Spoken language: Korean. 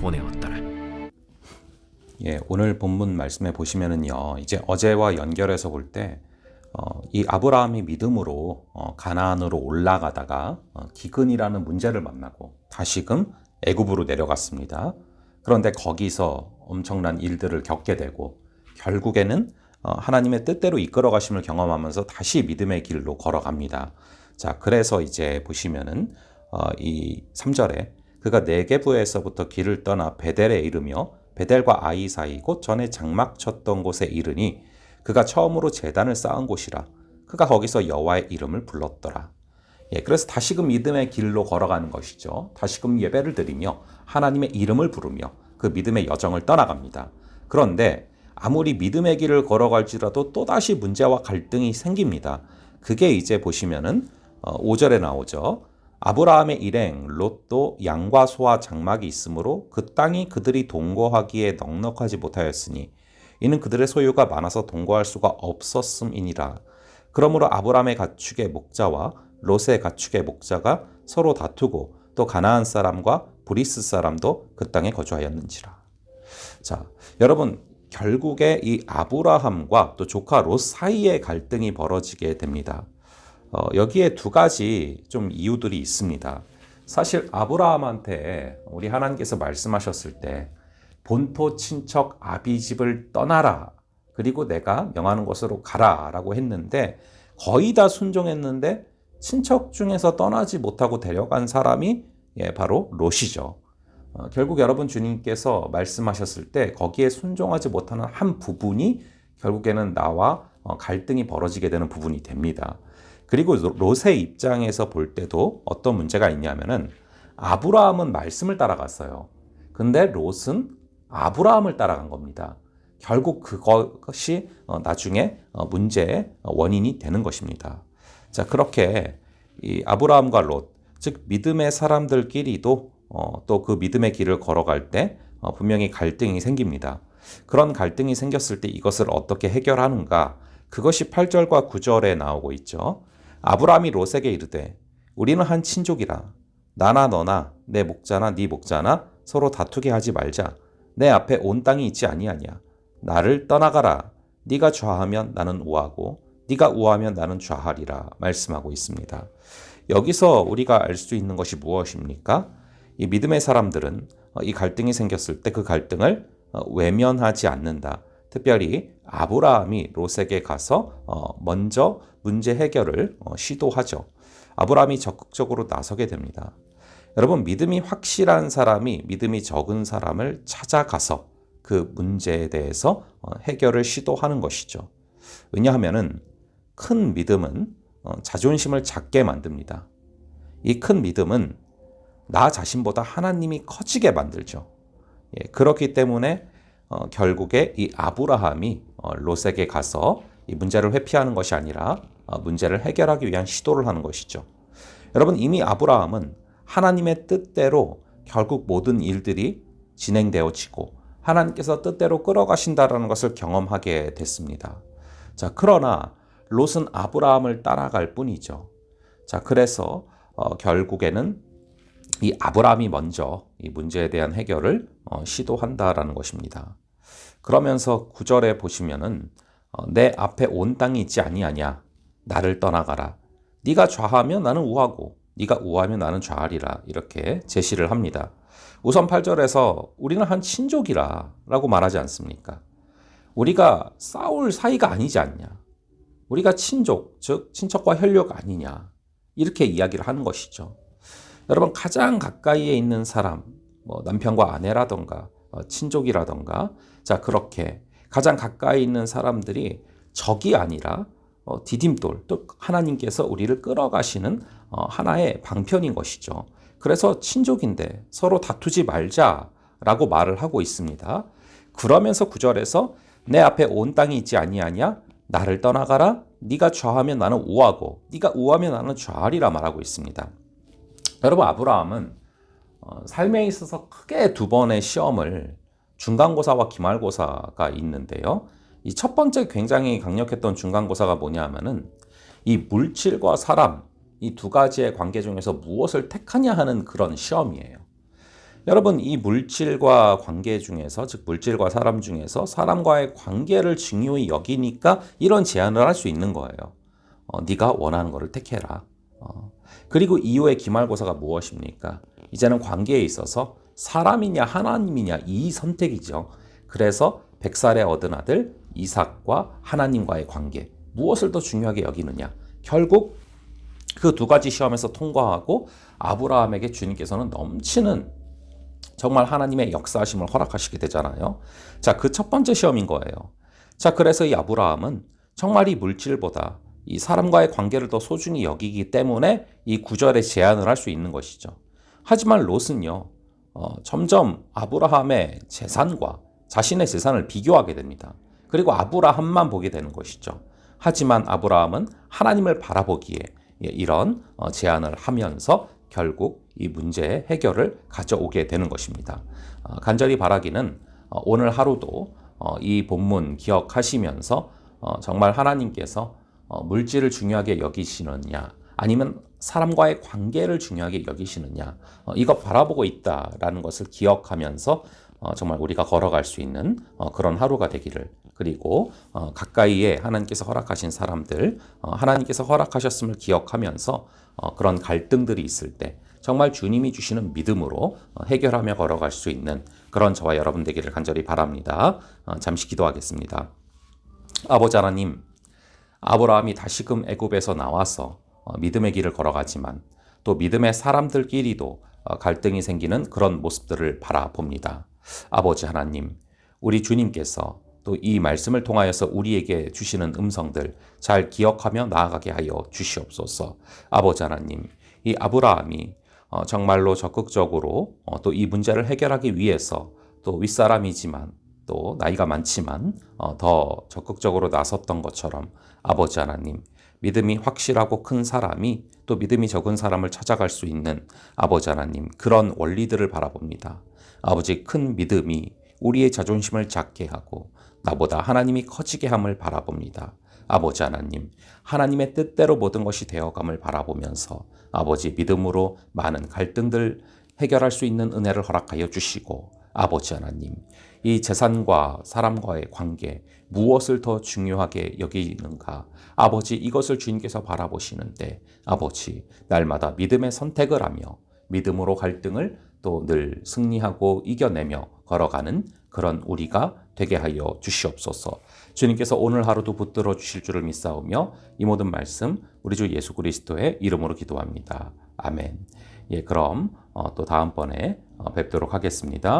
보내었더라. 예, 오늘 본문 말씀에 보시면은요, 이제 어제와 연결해서 볼 때, 어, 이 아브라함이 믿음으로 어, 가나안으로 올라가다가 어, 기근이라는 문제를 만나고 다시금 애굽으로 내려갔습니다. 그런데 거기서 엄청난 일들을 겪게 되고 결국에는 어, 하나님의 뜻대로 이끌어 가심을 경험하면서 다시 믿음의 길로 걸어갑니다. 자, 그래서 이제 보시면은 어, 이 3절에 그가 네게부에서부터 길을 떠나 베델에 이르며 베델과 아이 사이 곧 전에 장막 쳤던 곳에 이르니 그가 처음으로 제단을 쌓은 곳이라 그가 거기서 여호와의 이름을 불렀더라. 예, 그래서 다시금 믿음의 길로 걸어가는 것이죠. 다시금 예배를 드리며 하나님의 이름을 부르며 그 믿음의 여정을 떠나갑니다. 그런데 아무리 믿음의 길을 걸어갈지라도 또다시 문제와 갈등이 생깁니다. 그게 이제 보시면은 어, 5절에 나오죠. 아브라함의 일행 롯도 양과 소와 장막이 있으므로 그 땅이 그들이 동거하기에 넉넉하지 못하였으니 이는 그들의 소유가 많아서 동거할 수가 없었음이니라. 그러므로 아브라함의 가축의 목자와 롯의 가축의 목자가 서로 다투고 또 가나안 사람과 브리스 사람도 그 땅에 거주하였는지라. 자, 여러분 결국에 이 아브라함과 또 조카 롯 사이의 갈등이 벌어지게 됩니다. 어, 여기에 두 가지 좀 이유들이 있습니다. 사실 아브라함한테 우리 하나님께서 말씀하셨을 때 본토 친척 아비 집을 떠나라. 그리고 내가 명하는 곳으로 가라라고 했는데 거의 다 순종했는데 친척 중에서 떠나지 못하고 데려간 사람이 예, 바로 롯이죠. 어, 결국 여러분 주님께서 말씀하셨을 때 거기에 순종하지 못하는 한 부분이 결국에는 나와 어, 갈등이 벌어지게 되는 부분이 됩니다. 그리고 롯의 입장에서 볼 때도 어떤 문제가 있냐면은 아브라함은 말씀을 따라갔어요. 근데 롯은 아브라함을 따라간 겁니다. 결국 그것이 어, 나중에 어, 문제의 원인이 되는 것입니다. 자, 그렇게 이 아브라함과 롯, 즉 믿음의 사람들끼리도 어, 또 그 믿음의 길을 걸어갈 때 분명히 갈등이 생깁니다. 그런 갈등이 생겼을 때 이것을 어떻게 해결하는가? 그것이 8절과 9절에 나오고 있죠. 아브라함이 롯에게 이르되 우리는 한 친족이라 나나 너나 내 목자나 네 목자나 서로 다투게 하지 말자. 내 앞에 온 땅이 있지 아니하냐. 나를 떠나가라. 네가 좌하면 나는 우하고 네가 우하면 나는 좌하리라 말씀하고 있습니다. 여기서 우리가 알 수 있는 것이 무엇입니까? 이 믿음의 사람들은 이 갈등이 생겼을 때 그 갈등을 외면하지 않는다. 특별히 아브라함이 롯에게 가서 어, 먼저 문제 해결을 어, 시도하죠. 아브라함이 적극적으로 나서게 됩니다. 여러분 믿음이 확실한 사람이 믿음이 적은 사람을 찾아가서 그 문제에 대해서 어, 해결을 시도하는 것이죠. 왜냐하면은 큰 믿음은 자존심을 작게 만듭니다. 이 큰 믿음은 나 자신보다 하나님이 커지게 만들죠. 예, 그렇기 때문에 어, 결국에 이 아브라함이 어, 롯에게 가서 이 문제를 회피하는 것이 아니라 어, 문제를 해결하기 위한 시도를 하는 것이죠. 여러분 이미 아브라함은 하나님의 뜻대로 결국 모든 일들이 진행되어지고 하나님께서 뜻대로 끌어가신다라는 것을 경험하게 됐습니다. 자, 그러나 롯은 아브라함을 따라갈 뿐이죠. 자, 그래서 어, 결국에는 이 아브라함이 먼저 이 문제에 대한 해결을 어, 시도한다라는 것입니다. 그러면서 구절에 보시면은 어, 내 앞에 온 땅이 있지 아니하냐 나를 떠나가라 네가 좌하면 나는 우하고 네가 우하면 나는 좌하리라 이렇게 제시를 합니다. 우선 8절에서 우리는 한 친족이라 라고 말하지 않습니까? 우리가 싸울 사이가 아니지 않냐. 우리가 친족, 즉 친척과 혈육 아니냐. 이렇게 이야기를 하는 것이죠. 여러분 가장 가까이에 있는 사람, 뭐 남편과 아내라던가 어, 친족이라던가 자 그렇게 가장 가까이 있는 사람들이 적이 아니라 어, 디딤돌 또 하나님께서 우리를 끌어가시는 어, 하나의 방편인 것이죠. 그래서 친족인데 서로 다투지 말자라고 말을 하고 있습니다. 그러면서 구절에서 내 앞에 온 땅이 있지 아니하냐 나를 떠나가라 네가 좌하면 나는 우하고 네가 우하면 나는 좌하리라 말하고 있습니다. 여러분 아브라함은 어, 삶에 있어서 크게 두 번의 시험을 중간고사와 기말고사가 있는데요. 이 첫 번째 굉장히 강력했던 중간고사가 뭐냐면은 이 물질과 사람 이 두 가지의 관계 중에서 무엇을 택하냐 하는 그런 시험이에요. 여러분 이 물질과 관계 중에서 즉 물질과 사람 중에서 사람과의 관계를 중요히 여기니까 이런 제안을 할 수 있는 거예요. 어, 네가 원하는 거를 택해라. 어, 그리고 이후의 기말고사가 무엇입니까? 이제는 관계에 있어서 사람이냐 하나님이냐 이 선택이죠. 그래서 백살에 얻은 아들 이삭과 하나님과의 관계 무엇을 더 중요하게 여기느냐? 결국 그 두 가지 시험에서 통과하고 아브라함에게 주님께서는 넘치는 정말 하나님의 역사하심을 허락하시게 되잖아요. 자, 그 첫 번째 시험인 거예요. 자, 그래서 이 아브라함은 정말 이 물질보다 이 사람과의 관계를 더 소중히 여기기 때문에 이 구절에 제안을 할 수 있는 것이죠. 하지만 롯은요, 어, 점점 아브라함의 재산과 자신의 재산을 비교하게 됩니다. 그리고 아브라함만 보게 되는 것이죠. 하지만 아브라함은 하나님을 바라보기에 예, 이런 어, 제안을 하면서 결국 이 문제의 해결을 가져오게 되는 것입니다. 어, 간절히 바라기는 어, 오늘 하루도 이 본문 기억하시면서 정말 하나님께서 물질을 중요하게 여기시느냐 아니면 사람과의 관계를 중요하게 여기시느냐 이거 바라보고 있다라는 것을 기억하면서 정말 우리가 걸어갈 수 있는 그런 하루가 되기를 그리고 가까이에 하나님께서 허락하신 사람들 하나님께서 허락하셨음을 기억하면서 그런 갈등들이 있을 때 정말 주님이 주시는 믿음으로 해결하며 걸어갈 수 있는 그런 저와 여러분 되기를 간절히 바랍니다. 잠시 기도하겠습니다. 아버지 하나님, 아브라함이 다시금 애굽에서 나와서 믿음의 길을 걸어가지만 또 믿음의 사람들끼리도 갈등이 생기는 그런 모습들을 바라봅니다. 아버지 하나님, 우리 주님께서 또 이 말씀을 통하여서 우리에게 주시는 음성들 잘 기억하며 나아가게 하여 주시옵소서. 아버지 하나님, 이 아브라함이 어, 정말로 적극적으로 어, 또이 문제를 해결하기 위해서 또 윗사람이지만 또 나이가 많지만 어, 더 적극적으로 나섰던 것처럼 아버지 하나님 믿음이 확실하고 큰 사람이 또 믿음이 적은 사람을 찾아갈 수 있는 아버지 하나님 그런 원리들을 바라봅니다. 아버지 큰 믿음이 우리의 자존심을 작게 하고 나보다 하나님이 커지게 함을 바라봅니다. 아버지 하나님, 하나님의 뜻대로 모든 것이 되어감을 바라보면서 아버지 믿음으로 많은 갈등들 해결할 수 있는 은혜를 허락하여 주시고 아버지 하나님, 이 재산과 사람과의 관계 무엇을 더 중요하게 여기는가? 아버지 이것을 주님께서 바라보시는데 아버지 날마다 믿음의 선택을 하며 믿음으로 갈등을 또 늘 승리하고 이겨내며 걸어가는 그런 우리가 되게 하여 주시옵소서. 주님께서 오늘 하루도 붙들어 주실 줄을 믿사오며 이 모든 말씀 우리 주 예수 그리스도의 이름으로 기도합니다. 아멘. 예, 그럼 어, 또 다음번에 어, 뵙도록 하겠습니다.